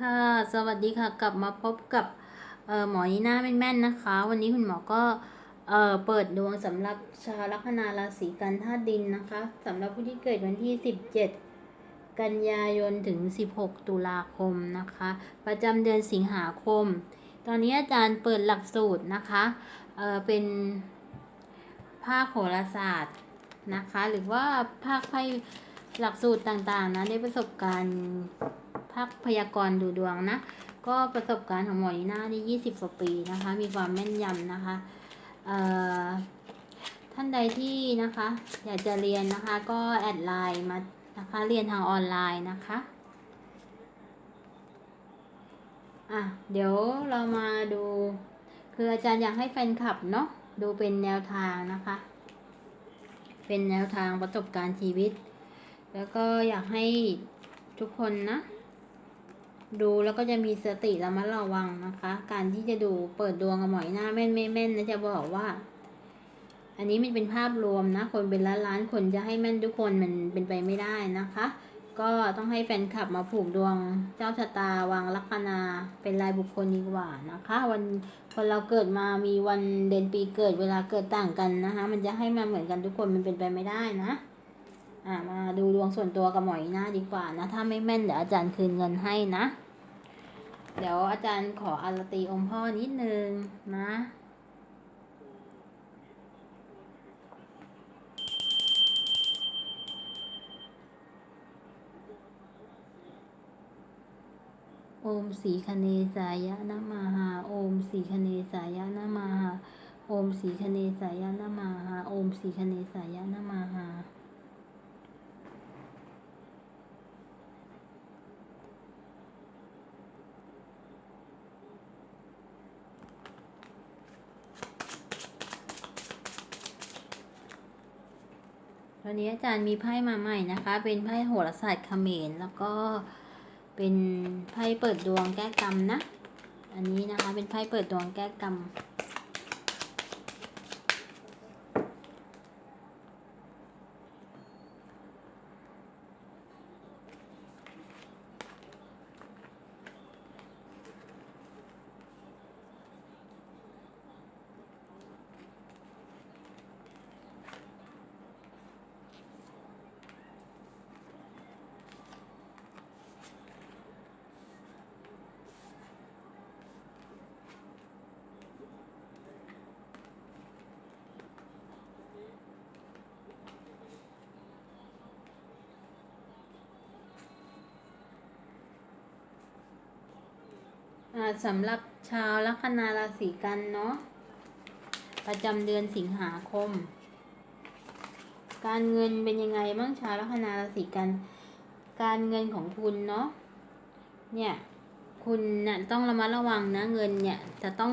ค่ะ สวัสดีค่ะ กลับมาพบกับหมอนีน่าแม่นๆนะคะ วันนี้คุณหมอก็เเปิดดวงสำหรับชาวลัคนาราศีกันธาตุดินนะคะสำหรับผู้ที่เกิดวันที่ 17 กันยายนถึง 16 ตุลาคมนะคะ ประจำเดือนสิงหาคม ตอนนี้อาจารย์เปิดหลักสูตรนะคะเเป็นภาคโหราศาสตร์นะคะ หรือว่าภาคไพ่หลักสูตรต่างๆนะได้ประสบการณ์ ภาคพยากรณ์ดูดวงนะ ก็ประสบการณ์ของหมอนีน่านี่ยี่สิบกว่าปีนะคะ มีความแม่นยำนะคะท่านใดที่นะคะ อยากจะเรียนนะคะ ก็แอดไลน์มานะคะ เรียนทางออนไลน์นะคะอะเดี๋ยวเรามาดู คืออาจารย์อยากให้แฟนคลับเนาะดูเป็นแนวทางนะคะ เป็นแนวทางประสบการณ์ชีวิต แล้วก็อยากให้ทุกคนนะ ดูแล้วก็จะมีสติระมัดระวังนะคะ การที่จะดูเปิดดวงกับหมอยหน้าแม่นไม่แม่นนะจะบอกว่า อันนี้มันเป็นภาพรวมนะ คนเป็นล้านล้านคนจะให้แม่นทุกคนมันเป็นไปไม่ได้นะคะ ก็ต้องให้แฟนคลับมาผูกดวงเจ้าชะตาวางลัคนาเป็นรายบุคคลดีกว่านะคะ วันคนเราเกิดมามีวันเดือนปีเกิดเวลาเกิดต่างกันนะคะ มันจะให้มาเหมือนกันทุกคนมันเป็นไปไม่ได้นะอ่ามาดูดวงส่วนตัวกับหมอยหน้าดีกว่านะ ถ้าไม่แม่นเดี๋ยวอาจารย์คืนเงินให้นะ เดี๋ยวอาจารย์ขออารตีองค์พ่อนิดนึงนะโอมสีคเนสายะนะมาหาโอมสีคเนสายะนะมาหาโอมสีคเนสายะนะมาหาโอมสีคเนสายะนะมาหา วันนี้อาจารย์มีไพ่มาใหม่นะคะ เป็นไพ่โหราศาสตร์เขมรแล้วก็เป็นไพ่เปิดดวงแก้กรรมนะ อันนี้นะคะเป็นไพ่เปิดดวงแก้กรรม สำหรับชาวลัคนาราศีกันเนาะประจำเดือนสิงหาคม การเงินเป็นยังไงบ้างชาวลัคนาราศีกัน การเงินของคุณเนาะเนี่ยคุณเนี่ยต้องระมัดระวังนะเงินเนี่ยจะต้อง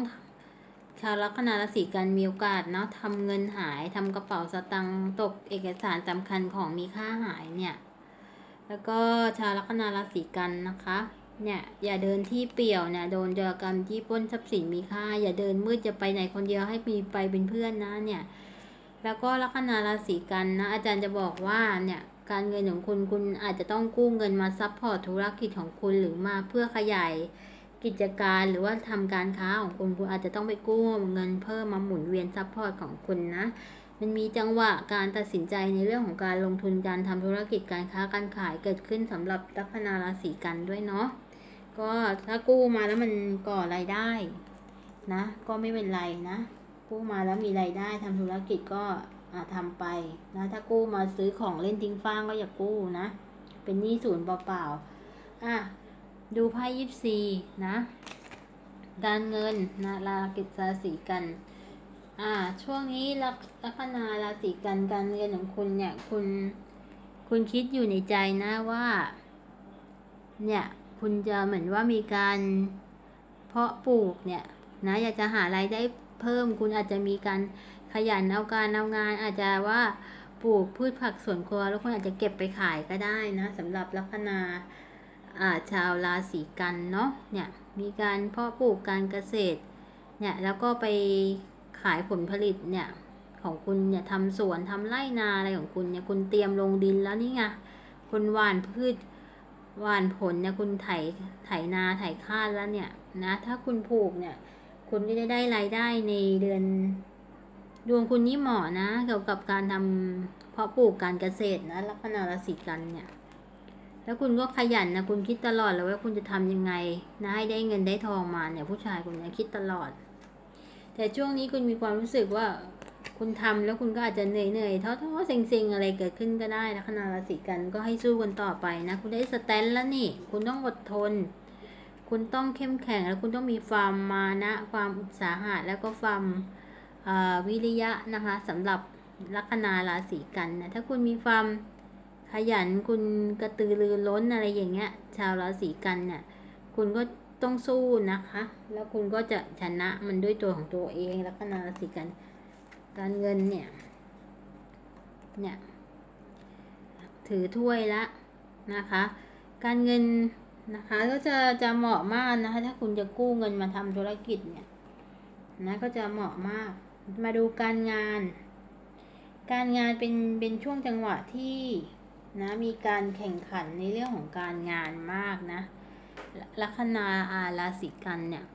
ชาวลัคนาราศีกันมีโอกาสเนาะทำเงินหายทำกระเป๋าสตางค์ตกเอกสารสำคัญของมีค่าหายเนี่ย แล้วก็ชาวลัคนาราศีกันนะคะ เนี่ยอย่าเดินที่เปี่ยวนี่ยโดนจรกรรมที่ปล้นทรัพย์สินมีค่า อย่าเดินมืดจะไปไหนคนเดียวให้มีไปเป็นเพื่อนนะเนี่ย แล้วก็ลัคนาราศีกันนะ อาจารย์จะบอกว่าเนี่ยการเงินของคุณคุณอาจจะต้องกู้เงินมาซัพพอร์ตธุรกิจของคุณหรือมาเพื่อขยายกิจการหรือว่าทำการค้าของคุณคุณอาจจะต้องไปกู้เงินเพิ่มมาหมุนเวียนซัพพอร์ตของคุณนะมันมีจังหวะการตัดสินใจในเรื่องของการลงทุนการทำธุรกิจการค้าการขายเกิดขึ้นสำหรับลัคนาราศีกันด้วยเนาะ ก็ถ้ากู้มาแล้วมันก่อรายได้นะ ก็ไม่เป็นไรนะ กู้มาแล้วมีรายได้ทำธุรกิจก็อ่าทำไปนะถ้ากู้มาซื้อของเล่นทิ้งฟ้างก็อย่ากู้นะ เป็นหนี้ศูนย์เปล่าๆอะดูไพ่ยิปซีนะการเงินนะรากิจราศีกันอ่าช่วงนี้ลักลัคนาราศีกันการเงินของคุณเนี่ยคุณคุณคิดอยู่ในใจนะว่า เนี่ย คุณจะเหมือนว่ามีการเพาะปลูกเนี่ยนะอยากจะหารายได้เพิ่มคุณอาจจะมีการขยันเอาการเอางาน อาจจะว่าปลูกพืชผักสวนครัว แล้วคุณอาจจะเก็บไปขายก็ได้นะสำหรับลัคนาอาชาวราศีกันเนาะเนี่ยมีการเพาะปลูกการเกษตรเนี่ยแล้วก็ไปขายผลผลิตเนี่ยของคุณเนี่ยทำสวนทำไร่นาอะไรของคุณเนี่ยคุณเตรียมลงดินแล้วนี่ไงคุณหว่านพืช หว่านผลเนี่ยคุณไถไถนาไถข้าวแล้วเนี่ยนะถ้าคุณปลูกเนี่ย คุณก็จะได้รายได้ในเดือน ดวงคุณนี่เหมาะนะ เกี่ยวกับการทำเพาะปลูกการเกษตรนะลัคนาราศีกันเนี่ย แล้วคุณก็ขยันนะคุณคิดตลอดเลยว่าคุณจะทำยังไงนะให้ได้เงินได้ทองมาเนี่ย ผู้ชายคนนี้คิดตลอด แต่ช่วงนี้คุณมีความรู้สึกว่า คุณทำแล้วคุณก็อาจจะเหนื่อยเหนื่อยๆท้อท้อๆเซ็งๆ อะไรเกิดขึ้นก็ได้ลัคนาราศีกันก็ให้สู้กันต่อไปนะ คุณได้สแตนแล้วนี่ คุณต้องอดทน คุณต้องเข้มแข็งแล้วคุณต้องมีความมานะ ความอุตสาหะแล้วก็ความอ่อวิริยะนะคะสำหรับลัคนาราศีกันนะถ้าคุณมีความขยันคุณกระตือรือร้นอะไรอย่างเงี้ย ชาวราศีกันเนี่ยคุณก็ต้องสู้นะคะ แล้วคุณก็จะชนะมันด้วยตัวของตัวเองลัคนาราศีกัน การเงินเนี่ย เนี่ย ถือถ้วยละนะคะ การเงินนะคะก็จะจะเหมาะมากนะคะ ถ้าคุณจะกู้เงินมาทำธุรกิจเนี่ยนะก็จะเหมาะมาก มาดูการงาน การงานเป็นเป็นช่วงจังหวะที่นะมีการแข่งขันในเรื่องของการงานมากนะลัคนาอาราศีกันเนี่ย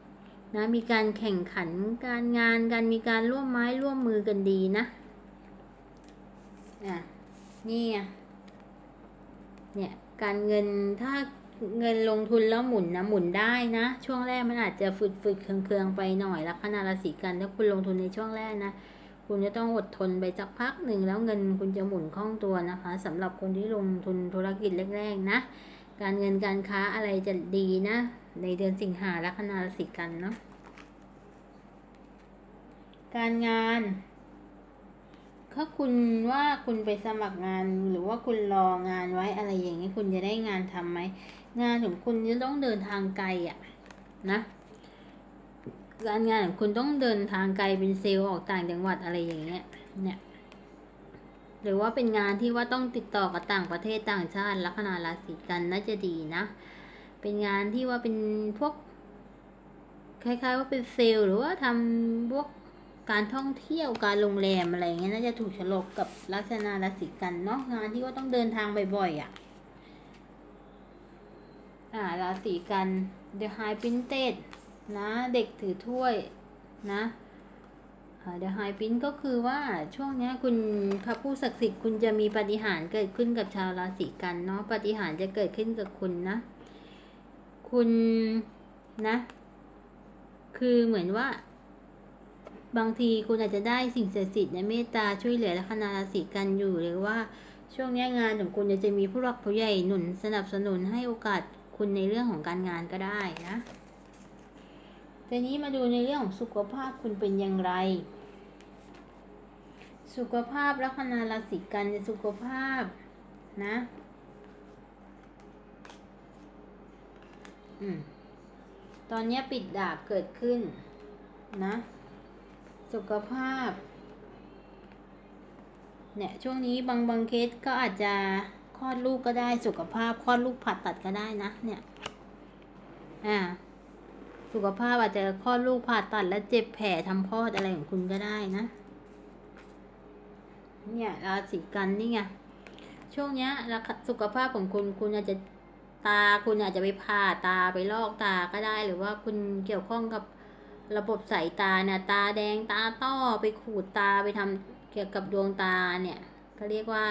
นะมีการแข่งขันการงานการมีการร่วมไม้ร่วมมือกันดีนะอะนี่เนี่ยการเงินถ้าเงินลงทุนแล้วหมุนนะหมุนได้นะ ช่วงแรกมันอาจจะฝืดฝืดเคืองๆไปหน่อยลัคนาราศีกันถ้าคุณลงทุนในช่วงแรกนะคุณจะต้องอดทนไปสักพักหนึ่งแล้วเงินคุณจะหมุนคล่องตัวนะคะสำหรับคนที่ลงทุนธุรกิจแรกๆนะ การเงินการค้าอะไรจะดีนะ ในเดือนสิงหาลัคนาราศีกันเนาะการงานถ้าคุณว่าคุณไปสมัครงานหรือว่าคุณรองานไว้อะไรอย่างนี้คุณจะได้งานทำไหมงานของคุณจะต้องเดินทางไกลอะนะการงานของคุณต้องเดินทางไกลเป็นเซลล์ออกต่างจังหวัดอะไรอย่างเงี้ยเนี่ยหรือว่าเป็นงานที่ว่าต้องติดต่อกับต่างประเทศต่างชาติลัคนาราศีกันน่าจะดีนะ เป็นงานที่ว่าเป็นพวก คล้ายๆว่าเป็นเซลล์หรือว่าทำพวกการท่องเที่ยวการโรงแรมอะไรเงี้ยน่าจะถูกฉลกกับลัคนาราศีกันเนาะงานที่ว่าต้องเดินทางบ่อยๆอะ อ่าราศีกัน The High Printed นะเด็กถือถ้วยนะอ่า The High Print ก็คือว่าช่วงนี้คุณพระผู้ศักดิ์สิทธิ์คุณจะมีปฏิหารเกิดขึ้นกับชาวราศีกันเนาะปฏิหารจะเกิดขึ้นกับคุณนะ คุณนะ คือเหมือนว่า บางทีคุณอาจจะได้สิ่งศักดิ์สิทธิ์ในเมตตาช่วยเหลือและคณาราศีกันอยู่หรือว่าช่วงนี้งานของคุณจะมีผู้หลักผู้ใหญ่หนุนสนับสนุนให้โอกาสคุณในเรื่องของการงานก็ได้นะทีนี้มาดูในเรื่องของสุขภาพคุณเป็นอย่างไร สุขภาพลัคนาราศีกันในสุขภาพนะ อืมตอนนี้ปิดดาบเกิดขึ้น นะ สุขภาพ เนี่ย ช่วงนี้บางบางเคสก็อาจจะคลอดลูกก็ได้สุขภาพคลอดลูกผ่าตัดก็ได้นะ เนี่ย อ่า สุขภาพอาจจะคลอดลูกผ่าตัดแล้วเจ็บแผลทำคลอดอะไรของคุณก็ได้นะ เนี่ยราศีกันนี่ไงช่วงเนี้ยราคาสุขภาพของคุณคุณอาจจะ ตาคุณอาจจะไปผ่าตาไปลอกตาก็ได้ หรือว่าคุณเกี่ยวข้องกับระบบสายตาเนี่ยตาแดงตาต้อไปขูดตาไปทำเกี่ยวกับดวงตาเนี่ยก็เรียกว่า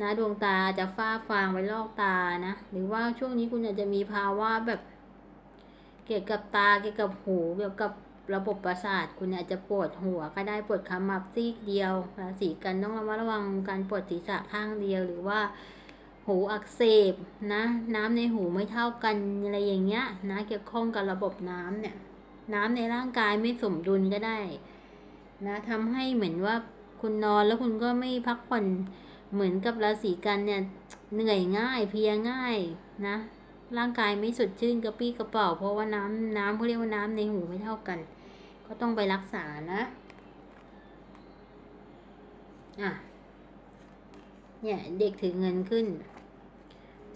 นะดวงตาจะฝ้าฟางไปลอกตานะ หรือว่าช่วงนี้คุณอาจจะมีภาวะแบบ เกี่ยวกับตาเกี่ยวกับหูเกี่ยวกับระบบประสาท คุณอาจจะปวดหัวก็ได้ปวดขมับซีกเดียวราศีกันต้องระมัดระวังการปวดศีรษะข้างเดียวหรือว่า หูอักเสบนะน้ำในหูไม่เท่ากันอะไรอย่างเงี้ยนะเกี่ยวข้องกับระบบน้ำเนี่ย น้ำในร่างกายไม่สมดุลก็ได้นะทำให้เหมือนว่าคุณนอนแล้วคุณก็ไม่พักผ่อนเหมือนกับราศีกันเนี่ยเหนื่อยง่ายเพลียง่ายนะ ร่างกายไม่สดชื่นกระปี้กระเป๋า เพราะว่าน้ำน้ำเขาเรียกว่าน้ำในหูไม่เท่ากัน ก็ต้องไปรักษานะอะเนี่ยเด็กถือเงินขึ้น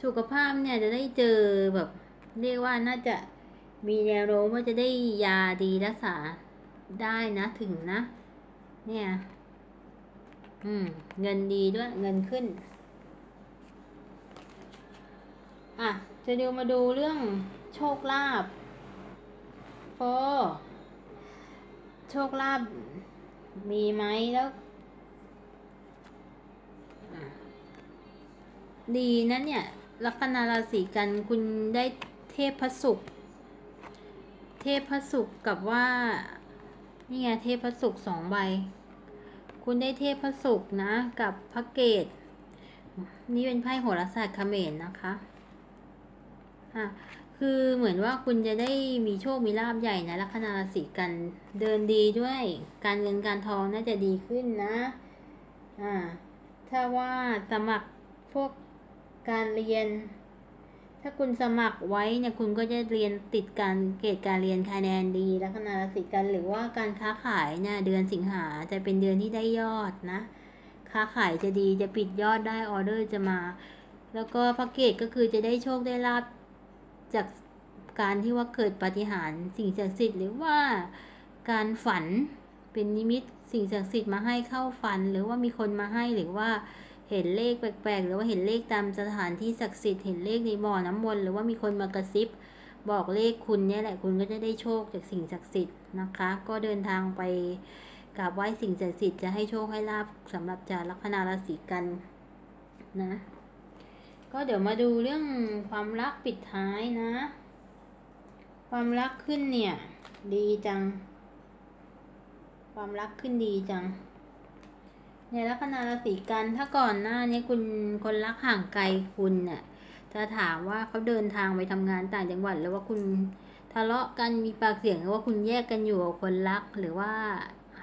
สุขภาพเนี่ยจะได้เจอแบบ เรียกว่าน่าจะมีแนวโน้มว่าจะได้ยาดีรักษาได้นะถึงนะ เนี่ย อืม เงินดีด้วยเงินขึ้น อะ จะดี๋ยวมาดูเรื่องโชคลาภโฟโชคลาภมีไหมแล้วดีนะเนี่ย ลัคนาราศีกันคุณได้เทพพระศุกร์เทพพระศุกร์กับว่า นี่ไงเทพพระศุกร์สองใบ คุณได้เทพพระศุกร์นะ กับพระเกตนี่เป็นไพ่โหราศาสตร์เขมรนะคะอะคือเหมือนว่าคุณจะได้มีโชคมีลาบใหญ่นะลัคนาราศีกันเดินดีด้วย การเงินการทองน่าจะดีขึ้นนะอ่าถ้าว่าสมัครพวก การเรียน ถ้าคุณสมัครไว้เนี่ยคุณก็จะเรียนติดการเกรดการเรียนคะแนนดีลัคนาราศีกันหรือว่าการค้าขายเนี่ยเดือนสิงหาจะเป็นเดือนที่ได้ยอดนะ ค้าขายจะดีจะปิดยอดได้ออเดอร์จะมา แล้วก็พระเกตก็คือจะได้โชคได้ลาบจากการที่ว่าเกิดปาฏิหาริย์สิ่งศักดิ์สิทธิ์หรือว่าการฝันเป็นนิมิตสิ่งศักดิ์สิทธิ์มาให้เข้าฝัน หรือว่ามีคนมาให้หรือว่า เห็นเลขแปลกๆ หรือว่าเห็นเลขตามสถานที่ศักดิ์สิทธิ์เห็นเลขในบ่อน้ำมนต์หรือว่ามีคนมากระซิบ บอกเลขคุณเนี่ยแหละคุณก็จะได้โชคจากสิ่งศักดิ์สิทธิ์นะคะ ก็เดินทางไปกราบไหว้สิ่งศักดิ์สิทธิ์จะให้โชคให้ลาบสำหรับจาลัคนาราศีกันนะ ก็เดี๋ยวมาดูเรื่องความรักปิดท้ายนะ ความรักขึ้นเนี่ย ดีจัง ความรักขึ้นดีจัง เนี่ยลัคนาราศีกันถ้าก่อนหน้านี้คุณคนรักห่างไกลคุณเนี่ยจะถามว่าเขาเดินทางไปทำงานต่างจังหวัดหรือว่าคุณทะเลาะกันมีปากเสียงหรือว่าคุณแยกกันอยู่กับคนรักหรือว่า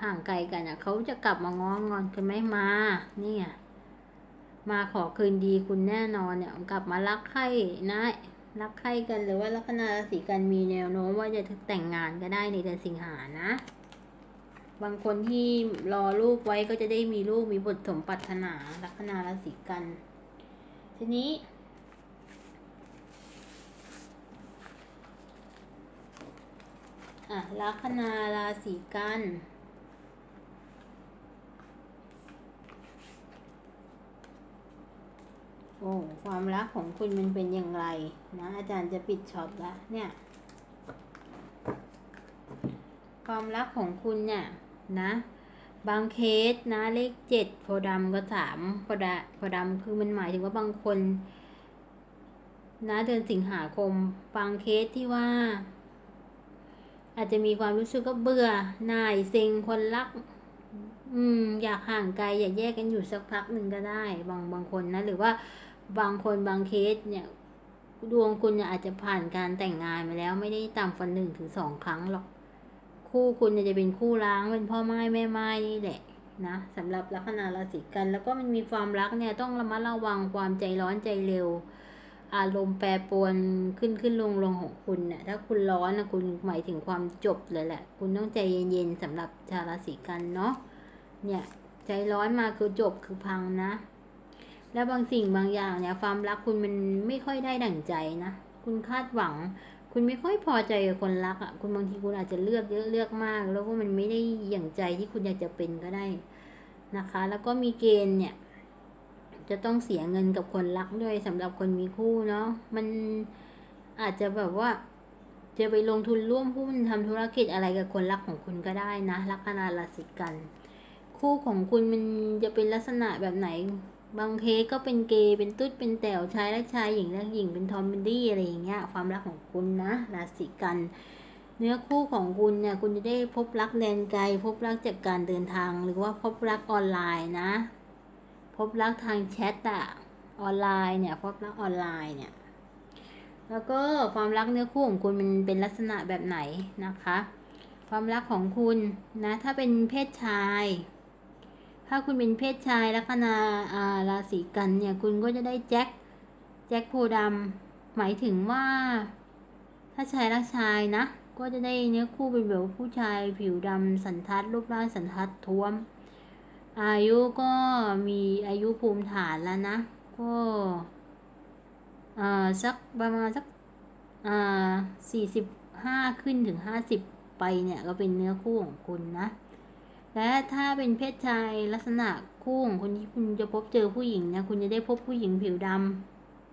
ห่างไกลกันอะเขาจะกลับมาง้องอนกันไหมมาเนี่ยมาขอคืนดีคุณแน่นอนเนี่ยกลับมารักใครนะรักใครกันหรือว่าลัคนาราศีกันมีแนวโน้มว่าจะแต่งงานก็ได้ในเดือนสิงหานะ บางคนที่รอลูกไว้ก็จะได้มีลูกมีบทสมปรารถนาลัคนาราศีกัน ทีนี้อะลัคนาราศีกันโอ้ความรักของคุณมันเป็นอย่างไรนะอาจารย์จะปิดช็อตล้วเนี่ย ความรักของคุณเนี่ย นะ บางเคสนะเลขเจ็ดโพดำก็สามโพดาโพดำคือมันหมายถึงว่าบางคนนะเดือนสิงหาคม บางเคสที่ว่า อาจจะมีความรู้สึกก็เบื่อหน่ายเซ็งคนรัก อืม อยากห่างไกลอยากแยกกันอยู่สักพักหนึ่งก็ได้ บางบางคนนะ หรือว่าบางคนบางเคสเนี่ย ดวงคุณอาจจะผ่านการแต่งงานมาแล้วไม่ได้ต่ำกว่าหนึ่งถึงสองครั้งหรอก คู่คุณจะเป็นคู่ร้างเป็นพ่อไม้แม่ไม้นี่แหละนะสำหรับลัคนาราศีกัน แล้วก็มันมีความรักเนี่ยต้องระมัดระวังความใจร้อนใจเร็ว อารมณ์แปรปรวนขึ้นขึ้นลงลงของคุณเนี่ยถ้าคุณร้อนนะคุณหมายถึงความจบเลยแหละ คุณต้องใจเย็นๆสำหรับชาวราศีกันเนาะเนี่ยใจร้อนมาคือจบคือพังนะ แล้วบางสิ่งบางอย่างเนี่ยความรักคุณมันไม่ค่อยได้ดั่งใจนะ คุณคาดหวัง คุณไม่ค่อยพอใจกับคนรักอะ่ะ คุณบางทีคุณอาจจะเลือกเยอะเลือกมาก แล้วก็มันไม่ได้อย่างใจที่คุณอยากจะเป็นก็ได้นะคะ แล้วก็มีเกณฑ์เนี่ย จะต้องเสียเงินกับคนรักด้วยสำหรับคนมีคู่เนาะ มันอาจจะแบบว่า จะไปลงทุนร่วมหุ้นทำธุรกิจอะไรกับคนรักของคุณก็ได้นะลัคนาราศีกัน คู่ของคุณมันจะเป็นลักษณะแบบไหน บางเคสก็เป็นเกย์เป็นตุ๊ดเป็นแต๋วชายและชายหญิงและหญิงเป็นทอมเป็นดี้อะไรอย่างเงี้ยความรักของคุณนะราศีกัน เนื้อคู่ของคุณเนี่ยคุณจะได้พบรักแดนไกล พบรักจากการเดินทาง หรือว่าพบรักออนไลน์นะ พบรักทางแชทอะออนไลน์เนี่ยพบรักออนไลน์เนี่ยแล้วก็ความรักเนื้อคู่ของคุณมันเป็นลักษณะแบบไหนนะคะ ความรักของคุณนะถ้าเป็นเพศชาย ถ้าคุณเป็นเพศชายลัคนาอ่าราศีกันเนี่ยคุณก็จะได้แจ็คแจ็คโพดำหมายถึงว่า ถ้าชายรักชายนะ ก็จะได้เนื้อคู่เป็นแบบผู้ชายผิวดำสันทัดรูปร่างสันทัดท้วม อายุก็มีอายุภูมิฐานแล้วนะ ก็อ่าสักประมาณสักอ่าสี่สิบห้าขึ้นถึงห้าสิบไปเนี่ยก็เป็นเนื้อคู่ของคุณนะ และถ้าเป็นเพศชายลักษณะคู่ของคนที่คุณจะพบเจอผู้หญิงนะคุณจะได้พบผู้หญิงผิวด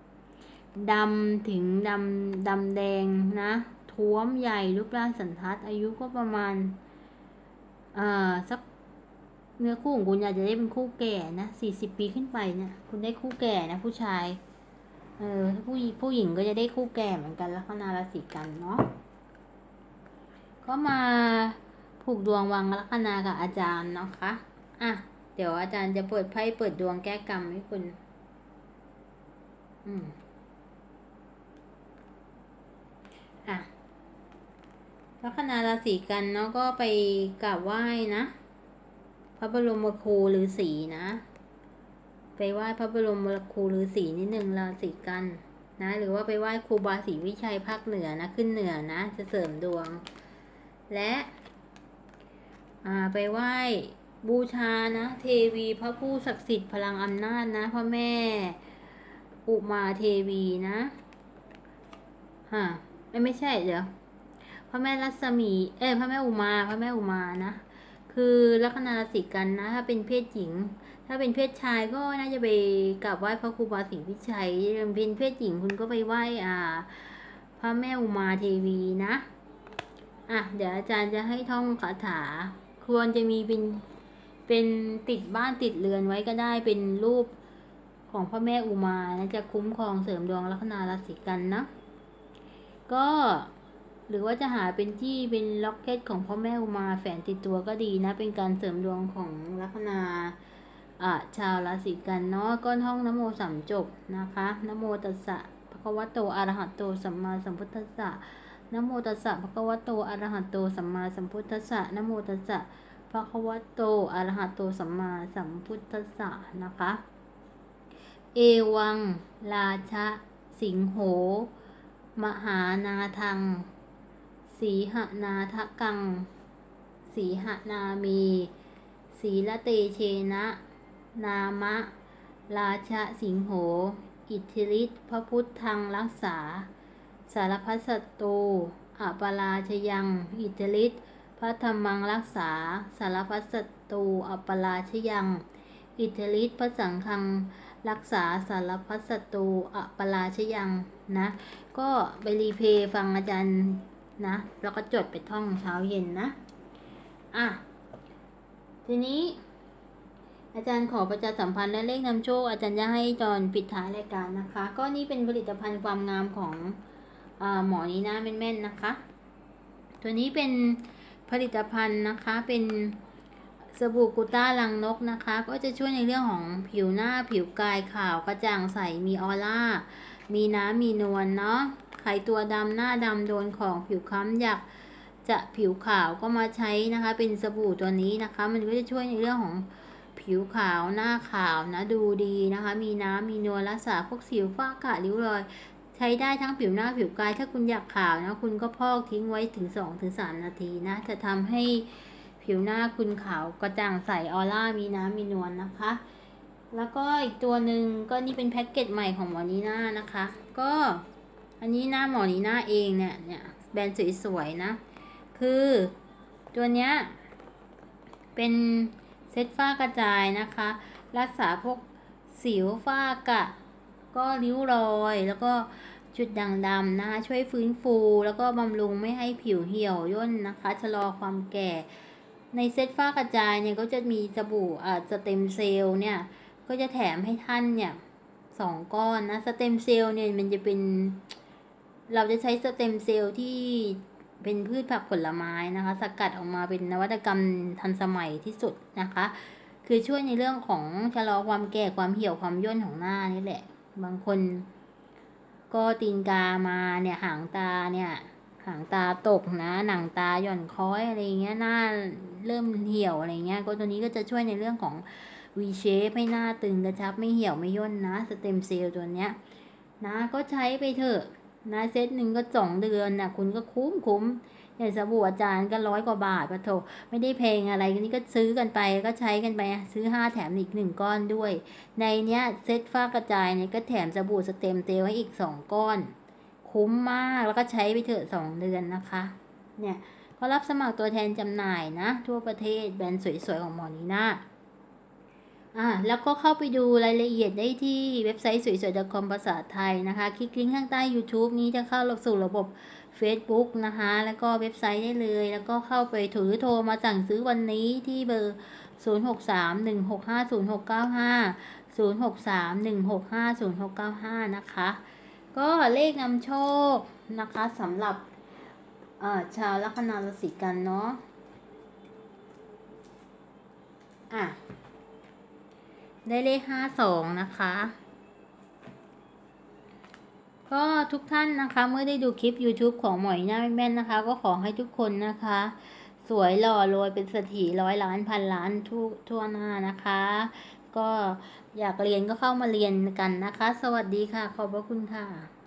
ำดำถึงดำดำแดงนะ ท้วมใหญ่รูปร่างสันทัด อายุก็ประมาณเอ่อสักเนื้อคู่ของคุณอาจจะได้เป็นคู่แก่นะสี่สิบปีขึ้นไปเนี่ยคุณได้คู่แก่นะ ผู้ชายเออถ้าผู้ผู้หญิงก็จะได้คู่แก่เหมือนกันลัคนาราศีกันเนาะก็มา ผูกดวงวางลัคนากับอาจารย์เนาะคะอะเดี๋ยวอาจารย์จะเปิดไพ่เปิดดวงแก้กรรมให้คุณ อืมอะลัคนาราศีกันเนาะก็ไปกราบไหว้นะ พระบรมครูฤาษีนะ ไปไหว้พระบรมครูฤาษีนิดหนึ่งราศีกันนะ หรือว่าไปไหว้ครูบาศรีวิชัยภาคเหนือนะ ขึ้นเหนือนะ จะเสริมดวง และ อ่าไปไหว้บูชานะเทวีพระผู้ศักดิ์สิทธิ์พลังอำนาจนะพระแม่ อุมาเทวีนะฮะไม่ไม่ใช่เดี๋ยวพระแม่รัศมี เอ้พระแม่อุมาพระแม่อุมานะคือลัคนาราศีกันนะ ถ้าเป็นเพศหญิง ถ้าเป็นเพศชายก็น่าจะไปกราบไหว้พระครูบาศรีวิชัยเป็นเพศหญิงคุณก็ไปไหว้อ่า พระแม่อุมาเทวีนะ อะ เดี๋ยวอาจารย์จะให้ท่องคาถา ควรจะมีเป็นเป็นติดบ้านติดเรือนไว้ก็ได้เป็นรูปของพ่อแม่อุมานะจะคุ้มครองเสริมดวงลัคนาราศีกันนะ ก็หรือว่าจะหาเป็นที่เป็นล็อกเก็ตของพ่อแม่อุมาแฝนติดตัวก็ดีนะ เป็นการเสริมดวงของลัคนาอ่าชาวราศีกันเนาะก้อนห้องนโมสามจบนะคะนโมตัสสะภะคะวะโตอะระหะโตสัมมาสัมพุทธัสสะ นะโมตัสสะภะคะวะโตอะระหะโตสัมมาสัมพุทธัสสะนะโมตัสสะภะคะวะโตอะระหะโตสัมมาสัมพุทธัสสะนะคะ เอวัง ราชะสิงโห มหานาทัง สีหนาทะกัง สีหนามีสีละเตเชนะ นามะ ราชะสิงโห อิทธิฤทธิพระพุทธังรักษา สารพัดสัตตูอัปราชยัง อิทธิฤทธิพระธรรมังรักษา สารพัดสัตตูอัปราชยัง อิทธิฤทธิพระสังฆังรักษาสารพัดสัตตูอัปราชยังนะ ก็ไปรีเพย์ฟังอาจารย์นะ แล้วก็จดไปท่องเช้าเย็นนะ อะ ทีนี้ อาจารย์ขอประชาสัมพันธ์และเลขนำโชค อาจารย์จะให้ตอนปิดท้ายรายการนะคะ ก็นี่เป็นผลิตภัณฑ์ความงามของ หมอนี้น่าแม่นๆนะคะ ตัวนี้เป็นผลิตภัณฑ์นะคะเป็นสบู่กูต้าลังนกนะคะ ก็จะช่วยในเรื่องของผิวหน้าผิวกายขาวกระจ่างใสมีออร่า มีน้ำมีนวลเนาะใครตัวดำหน้าดำโดนของผิวคล้ำอยากจะผิวขาวก็มาใช้นะคะ เป็นสบู่ตัวนี้นะคะ มันก็จะช่วยในเรื่องของผิวขาวหน้าขาวนะดูดีนะคะ มีน้ำมีนวลรักษาพวกสิวฝ้ากระริ้วรอย ใช้ได้ทั้งผิวหน้าผิวกาย ถ้าคุณอยากขาวนะ คุณก็พอกทิ้งไว้ถึง 2-3ถึงนาทีนะ จะทำให้ผิวหน้าคุณขาวกระจ่างใสออร่ามีน้ำมีนวลนะคะ แล้วก็อีกตัวหนึ่งก็นี่เป็นแพ็กเกจใหม่ของหมอนีน่านะคะ ก็อันนี้หน้าหมอนีน่าเองเนี่ยเนี่ยแบรนด์สวยๆนะ คือตัวเนี้ยเป็นเซตฝ้ากระจายนะคะ รักษาพวกสิวฝ้ากระ ก็ริ้วรอย แล้วก็จุดด่างดำนะคะช่วยฟื้นฟูแล้วก็บำรุงไม่ให้ผิวเหี่ยวย่นนะคะชะลอความแก่ ในเซตฝ้ากระจายเนี่ยก็จะมีสบู่อ่าสเต็มเซลล์เนี่ยก็จะแถมให้ท่านเนี่ยสองก้อนนะสเต็มเซลล์เนี่ยมันจะเป็น เราจะใช้สเต็มเซลล์ที่เป็นพืชผักผลไม้นะคะ สกัดออกมาเป็นนวัตกรรมทันสมัยที่สุดนะคะ คือช่วยในเรื่องของชะลอความแก่ความเหี่ยวความย่นของหน้านี่แหละ บางคน ก็ตีนกามาเนี่ยหางตาเนี่ย หางตาตกนะ หนังตาหย่อนค้อยอะไรเงี้ยหน้าเริ่มเหี่ยวอะไรเงี้ย ก็ตัวนี้ก็จะช่วยในเรื่องของ V shape ให้หน้าตึงกระชับไม่เหี่ยวไม่ย่นนะสเต็มเซลล์ตัวเนี้ยนะก็ใช้ไปเถอะนะเซตหนึ่งก็สองเดือนนะคุณก็คุ้มคุ้ม อย่างสบู่อาจารย์ก็ร้อยกว่าบาทปะโถไม่ได้เพลงอะไรนี่ก็ซื้อกันไปก็ใช้กันไปซื้อห้าแถมอีกหนึ่งก้อนด้วย ในเนี้ยเซ็ตฝ้ากระจายเนี่ยก็แถมสบู่สเต็มเซลให้อีกสองก้อน คุ้มมากแล้วก็ใช้ไปเถอะสองเดือนนะคะ เนี่ยเขารับสมัครตัวแทนจำหน่ายนะ ทั่วประเทศแบรนด์สวยๆ ของหมอนีน่าอ่าแล้วก็เข้าไปดูรายละเอียดได้ที่เว็บไซต์สวยๆ .com ภาษาไทยนะคะ คลิกลิงก์ข้างใต้ YouTube นี้จะเข้าสู่ระบบ Facebook นะคะ แล้วก็เว็บไซต์ได้เลย แล้วก็เข้าไปถือโทรมาสั่งซื้อวันนี้ที่เบอร์ 0631650695 0631650695 นะคะ ก็เลขนำโชคนะคะสำหรับเอ่อชาวลัคนาราศีกันเนาะอะได้เลขห้าสองนะคะ ก็ทุกท่านนะคะเมื่อได้ดูคลิป YouTube ของหมอยหน้าแม่นๆนะคะ ก็ขอให้ทุกคนนะคะ สวยหล่อรวยเป็นเศรษฐีร้อยล้านพันล้านทุกทั่วหน้านะคะ ก็อยากเรียนก็เข้ามาเรียนกันนะคะ สวัสดีค่ะ ขอบพระคุณค่ะ